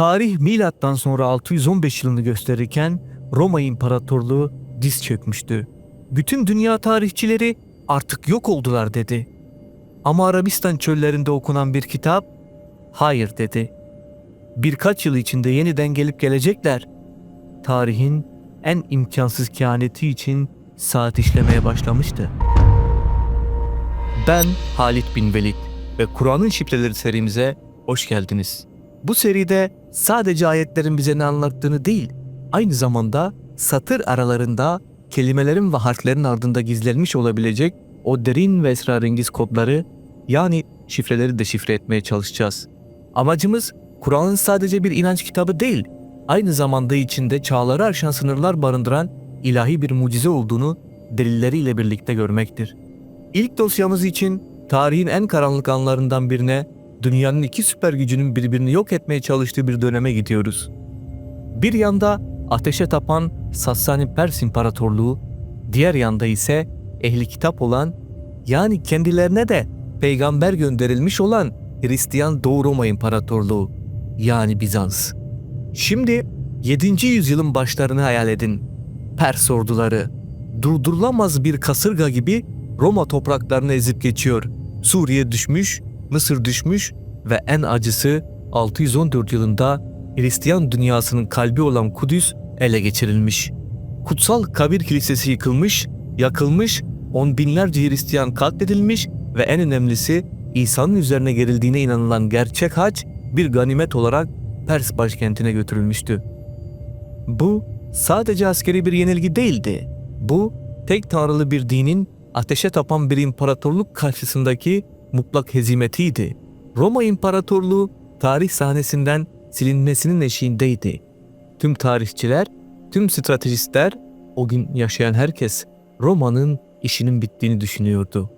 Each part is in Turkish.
Tarih milattan sonra 615 yılını gösterirken Roma İmparatorluğu diz çökmüştü. Bütün dünya tarihçileri artık yok oldular dedi. Ama Arabistan çöllerinde okunan bir kitap hayır dedi. Birkaç yıl içinde yeniden gelip gelecekler. Tarihin en imkansız kehaneti için saat işlemeye başlamıştı. Ben Halit bin Velid ve Kur'an'ın şifreleri serimize hoş geldiniz. Bu seride sadece ayetlerin bize ne anlattığını değil, aynı zamanda satır aralarında kelimelerin ve harflerin ardında gizlenmiş olabilecek o derin ve esrarengiz kodları yani şifreleri de şifre etmeye çalışacağız. Amacımız Kur'an'ın sadece bir inanç kitabı değil, aynı zamanda içinde çağları aşan sınırlar barındıran ilahi bir mucize olduğunu delilleriyle birlikte görmektir. İlk dosyamız için tarihin en karanlık anlarından birine, dünyanın iki süper gücünün birbirini yok etmeye çalıştığı bir döneme gidiyoruz. Bir yanda ateşe tapan Sassani Pers İmparatorluğu, diğer yanda ise ehli kitap olan yani kendilerine de peygamber gönderilmiş olan Hristiyan Doğu Roma İmparatorluğu yani Bizans. Şimdi 7. yüzyılın başlarını hayal edin. Pers orduları durdurulamaz bir kasırga gibi Roma topraklarını ezip geçiyor. Suriye düşmüş, Mısır düşmüş ve en acısı 614 yılında Hristiyan dünyasının kalbi olan Kudüs ele geçirilmiş. Kutsal Kabir Kilisesi yıkılmış, yakılmış, on binlerce Hristiyan katledilmiş ve en önemlisi İsa'nın üzerine gerildiğine inanılan gerçek hac bir ganimet olarak Pers başkentine götürülmüştü. Bu sadece askeri bir yenilgi değildi. Bu tek tanrılı bir dinin ateşe tapan bir imparatorluk karşısındaki mutlak hezimetiydi. Roma İmparatorluğu tarih sahnesinden silinmesinin eşiğindeydi. Tüm tarihçiler, tüm stratejistler, o gün yaşayan herkes Roma'nın işinin bittiğini düşünüyordu.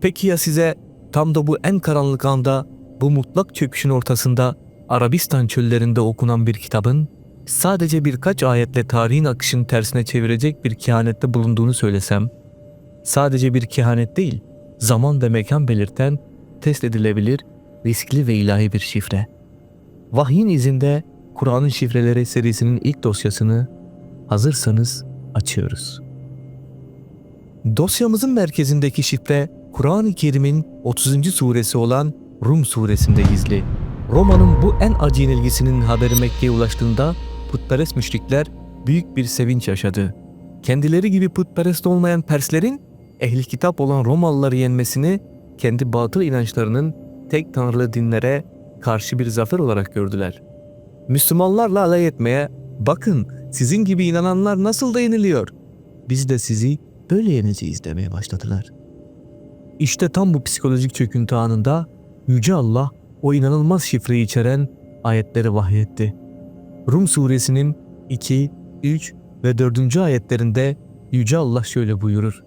Peki ya size tam da bu en karanlık anda, bu mutlak çöküşün ortasında Arabistan çöllerinde okunan bir kitabın sadece birkaç ayetle tarihin akışını tersine çevirecek bir kehanette bulunduğunu söylesem, sadece bir kehanet değil, zaman ve mekan belirten, test edilebilir, riskli ve ilahi bir şifre. Vahyin izinde Kur'an'ın şifreleri serisinin ilk dosyasını hazırsanız açıyoruz. Dosyamızın merkezindeki şifre Kur'an-ı Kerim'in 30. suresi olan Rum suresinde gizli. Roma'nın bu en acı yenilgisinin haberi Mekke'ye ulaştığında putperest müşrikler büyük bir sevinç yaşadı. Kendileri gibi putperest olmayan Perslerin ehli kitap olan Romalıları yenmesini kendi batıl inançlarının tek tanrılı dinlere karşı bir zafer olarak gördüler. Müslümanlarla alay etmeye, bakın sizin gibi inananlar nasıl da yeniliyor. Biz de sizi böyle yeneceğiz demeye başladılar. İşte tam bu psikolojik çöküntü anında Yüce Allah o inanılmaz şifreyi içeren ayetleri vahyetti. Rum suresinin 2, 3 ve 4. ayetlerinde Yüce Allah şöyle buyurur.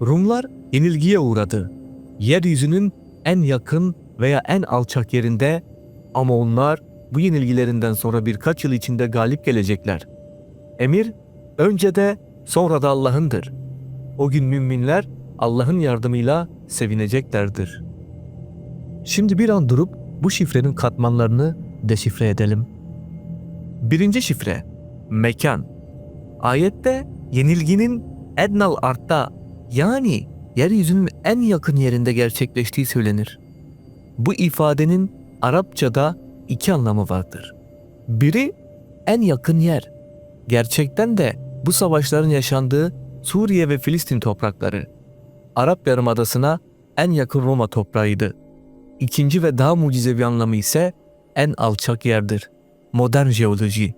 Rumlar yenilgiye uğradı. Yeryüzünün en yakın veya en alçak yerinde ama onlar bu yenilgilerinden sonra birkaç yıl içinde galip gelecekler. Emir önce de sonra da Allah'ındır. O gün müminler Allah'ın yardımıyla sevineceklerdir. Şimdi bir an durup bu şifrenin katmanlarını deşifre edelim. Birinci şifre Mekan Ayette yenilginin Ednal Art'ta yani yeryüzünün en yakın yerinde gerçekleştiği söylenir. Bu ifadenin Arapçada iki anlamı vardır. Biri en yakın yer. Gerçekten de bu savaşların yaşandığı Suriye ve Filistin toprakları. Arap Yarımadası'na en yakın Roma toprağıydı. İkinci ve daha mucizevi anlamı ise en alçak yerdir. Modern jeoloji.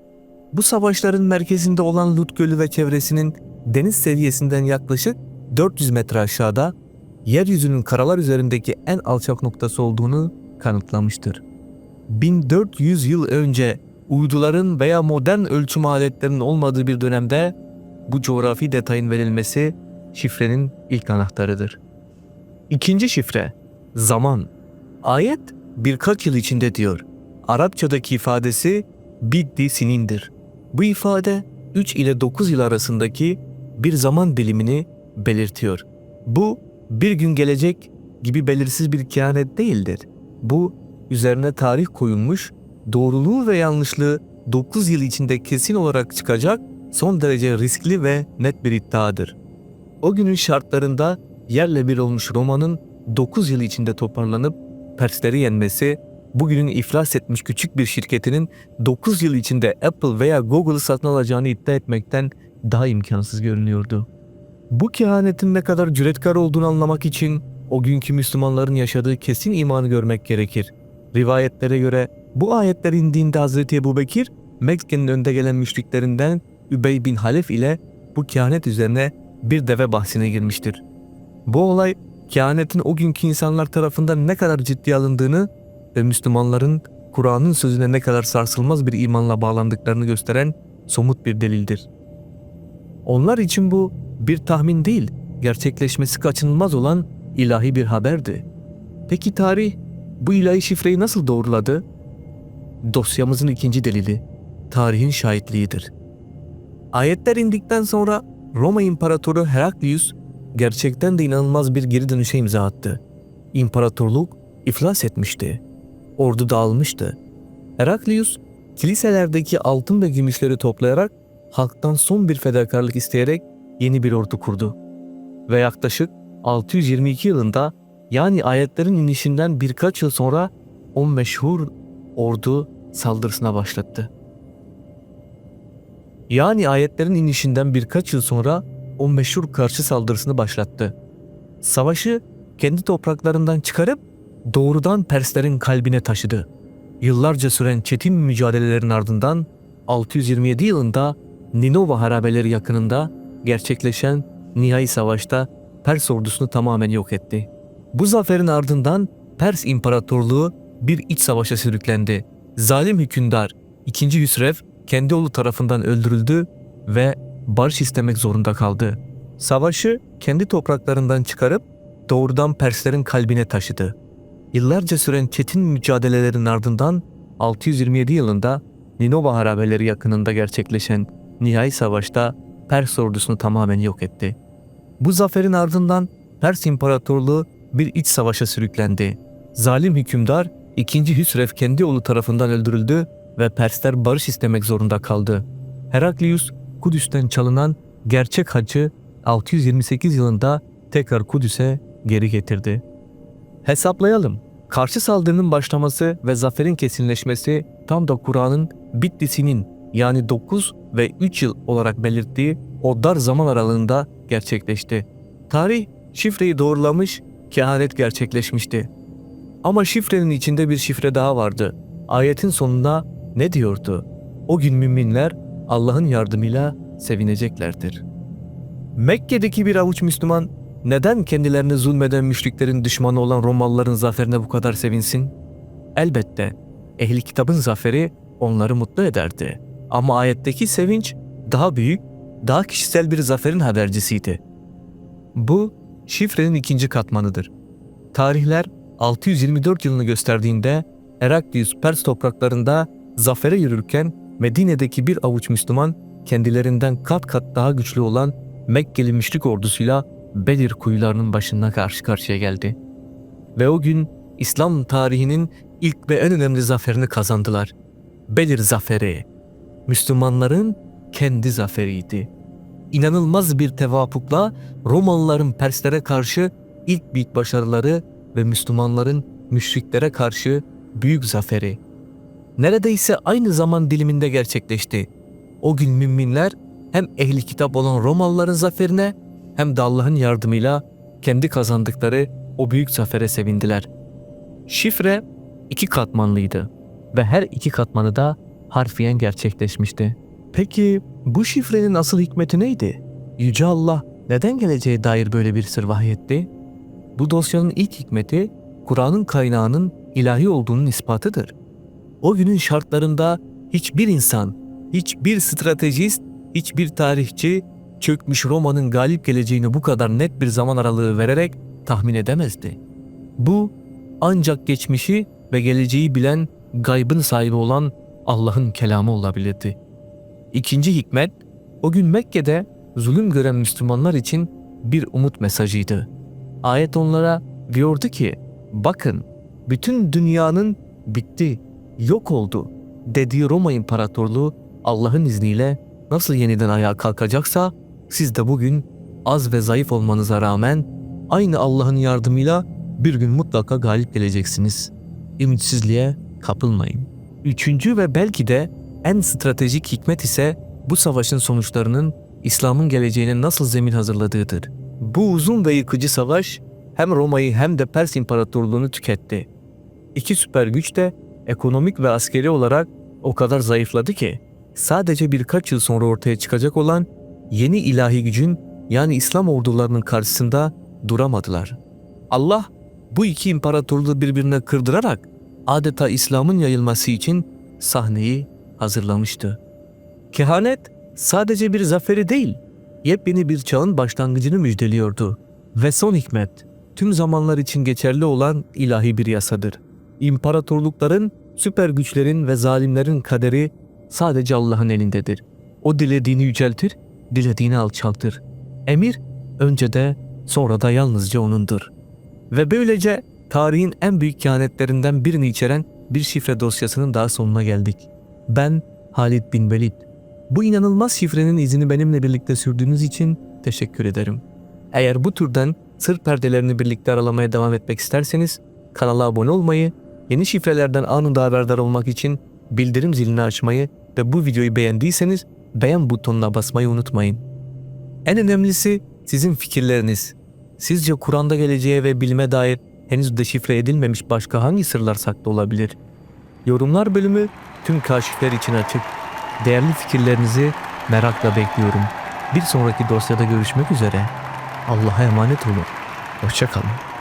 Bu savaşların merkezinde olan Lut Gölü ve çevresinin deniz seviyesinden yaklaşık 400 metre aşağıda yeryüzünün karalar üzerindeki en alçak noktası olduğunu kanıtlamıştır. 1400 yıl önce uyduların veya modern ölçüm aletlerinin olmadığı bir dönemde bu coğrafi detayın verilmesi şifrenin ilk anahtarıdır. İkinci şifre zaman. Ayet birkaç yıl içinde diyor. Arapçadaki ifadesi biddi sinindir. Bu ifade 3 ile 9 yıl arasındaki bir zaman dilimini belirtiyor. Bu bir gün gelecek gibi belirsiz bir kehanet değildir. Bu üzerine tarih koyulmuş doğruluğu ve yanlışlığı 9 yıl içinde kesin olarak çıkacak son derece riskli ve net bir iddiadır. O günün şartlarında yerle bir olmuş Roma'nın 9 yıl içinde toparlanıp Persleri yenmesi, bugünün iflas etmiş küçük bir şirketinin 9 yıl içinde Apple veya Google'ı satın alacağını iddia etmekten daha imkansız görünüyordu. Bu kehanetin ne kadar cüretkar olduğunu anlamak için o günkü Müslümanların yaşadığı kesin imanı görmek gerekir. Rivayetlere göre bu ayetler indiğinde Hazreti Ebu Bekir, Mekke'nin önde gelen müşriklerinden Übey bin Halef ile bu kehanet üzerine bir deve bahsine girmiştir. Bu olay kehanetin o günkü insanlar tarafından ne kadar ciddiye alındığını ve Müslümanların Kur'an'ın sözüne ne kadar sarsılmaz bir imanla bağlandıklarını gösteren somut bir delildir. Onlar için bu bir tahmin değil, gerçekleşmesi kaçınılmaz olan ilahi bir haberdi. Peki tarih bu ilahi şifreyi nasıl doğruladı? Dosyamızın ikinci delili, tarihin şahitliğidir. Ayetler indikten sonra Roma İmparatoru Heraklius gerçekten de inanılmaz bir geri dönüşe imza attı. İmparatorluk iflas etmişti. Ordu dağılmıştı. Heraklius kiliselerdeki altın ve gümüşleri toplayarak halktan son bir fedakarlık isteyerek yeni bir ordu kurdu. Ve yaklaşık 622 yılında yani ayetlerin inişinden birkaç yıl sonra o meşhur ordu saldırısına başlattı. Yani ayetlerin inişinden birkaç yıl sonra o meşhur karşı saldırısını başlattı. Savaşı kendi topraklarından çıkarıp doğrudan Perslerin kalbine taşıdı. Yıllarca süren çetin mücadelelerin ardından 627 yılında Ninova harabeleri yakınında gerçekleşen nihai savaşta Pers ordusunu tamamen yok etti. Bu zaferin ardından Pers İmparatorluğu bir iç savaşa sürüklendi. Zalim hükümdar 2. Hüsrev kendi oğlu tarafından öldürüldü ve barış istemek zorunda kaldı. Savaşı kendi topraklarından çıkarıp doğrudan Perslerin kalbine taşıdı. Yıllarca süren çetin mücadelelerin ardından 627 yılında Ninova harabeleri yakınında gerçekleşen nihai savaşta Pers ordusunu tamamen yok etti. Bu zaferin ardından Pers İmparatorluğu bir iç savaşa sürüklendi. Zalim hükümdar 2. Hüsrev kendi oğlu tarafından öldürüldü ve Persler barış istemek zorunda kaldı. Heraklius Kudüs'ten çalınan gerçek hacı 628 yılında tekrar Kudüs'e geri getirdi. Hesaplayalım. Karşı saldırının başlaması ve zaferin kesinleşmesi tam da Kur'an'ın bittisinin yani 9 ve 3 yıl olarak belirttiği o dar zaman aralığında gerçekleşti. Tarih şifreyi doğrulamış, kehanet gerçekleşmişti. Ama şifrenin içinde bir şifre daha vardı. Ayetin sonunda ne diyordu? O gün müminler Allah'ın yardımıyla sevineceklerdir. Mekke'deki bir avuç Müslüman neden kendilerine zulmeden müşriklerin düşmanı olan Romalıların zaferine bu kadar sevinsin? Elbette ehli kitabın zaferi onları mutlu ederdi. Ama ayetteki sevinç daha büyük, daha kişisel bir zaferin habercisiydi. Bu şifrenin ikinci katmanıdır. Tarihler 624 yılını gösterdiğinde Heraklius Pers topraklarında zafere yürürken Medine'deki bir avuç Müslüman kendilerinden kat kat daha güçlü olan Mekkeli müşrik ordusuyla Bedir kuyularının başına karşı karşıya geldi. Ve o gün İslam tarihinin ilk ve en önemli zaferini kazandılar. Bedir zaferi. Müslümanların kendi zaferiydi. İnanılmaz bir tevafukla Romalıların Perslere karşı ilk büyük başarıları ve Müslümanların müşriklere karşı büyük zaferi. Neredeyse aynı zaman diliminde gerçekleşti. O gün müminler hem ehli kitap olan Romalıların zaferine hem de Allah'ın yardımıyla kendi kazandıkları o büyük zafere sevindiler. Şifre iki katmanlıydı ve her iki katmanı da harfiyen gerçekleşmişti. Peki bu şifrenin asıl hikmeti neydi? Yüce Allah neden geleceğe dair böyle bir sır vahyetti? Bu dosyanın ilk hikmeti Kur'an'ın kaynağının ilahi olduğunun ispatıdır. O günün şartlarında hiçbir insan, hiçbir stratejist, hiçbir tarihçi çökmüş Roma'nın galip geleceğini bu kadar net bir zaman aralığı vererek tahmin edemezdi. Bu ancak geçmişi ve geleceği bilen gaybın sahibi olan Allah'ın kelamı olabilirdi. İkinci hikmet, o gün Mekke'de zulüm gören Müslümanlar için bir umut mesajıydı. Ayet onlara diyordu ki, bakın bütün dünyanın bitti, yok oldu dediği Roma İmparatorluğu Allah'ın izniyle nasıl yeniden ayağa kalkacaksa siz de bugün az ve zayıf olmanıza rağmen aynı Allah'ın yardımıyla bir gün mutlaka galip geleceksiniz. Ümitsizliğe kapılmayın. Üçüncü ve belki de en stratejik hikmet ise bu savaşın sonuçlarının İslam'ın geleceğine nasıl zemin hazırladığıdır. Bu uzun ve yıkıcı savaş hem Roma'yı hem de Pers İmparatorluğunu tüketti. İki süper güç de ekonomik ve askeri olarak o kadar zayıfladı ki sadece birkaç yıl sonra ortaya çıkacak olan yeni ilahi gücün yani İslam ordularının karşısında duramadılar. Allah bu iki imparatorluğu birbirine kırdırarak adeta İslam'ın yayılması için sahneyi hazırlamıştı. Kehanet sadece bir zaferi değil, yepyeni bir çağın başlangıcını müjdeliyordu. Ve son hikmet, tüm zamanlar için geçerli olan ilahi bir yasadır. İmparatorlukların, süper güçlerin ve zalimlerin kaderi sadece Allah'ın elindedir. O dilediğini yüceltir, dilediğini alçaltır. Emir önce de sonra da yalnızca O'nundur. Ve böylece tarihin en büyük kehanetlerinden birini içeren bir şifre dosyasının daha sonuna geldik. Ben Halid bin Velid. Bu inanılmaz şifrenin izini benimle birlikte sürdüğünüz için teşekkür ederim. Eğer bu türden sır perdelerini birlikte aralamaya devam etmek isterseniz kanala abone olmayı, yeni şifrelerden anında haberdar olmak için bildirim zilini açmayı ve bu videoyu beğendiyseniz beğen butonuna basmayı unutmayın. En önemlisi sizin fikirleriniz. Sizce Kur'an'da geleceğe ve bilime dair henüz deşifre edilmemiş başka hangi sırlar saklı olabilir? Yorumlar bölümü tüm kaşifler için açık. Değerli fikirlerinizi merakla bekliyorum. Bir sonraki dosyada görüşmek üzere. Allah'a emanet olun. Hoşçakalın.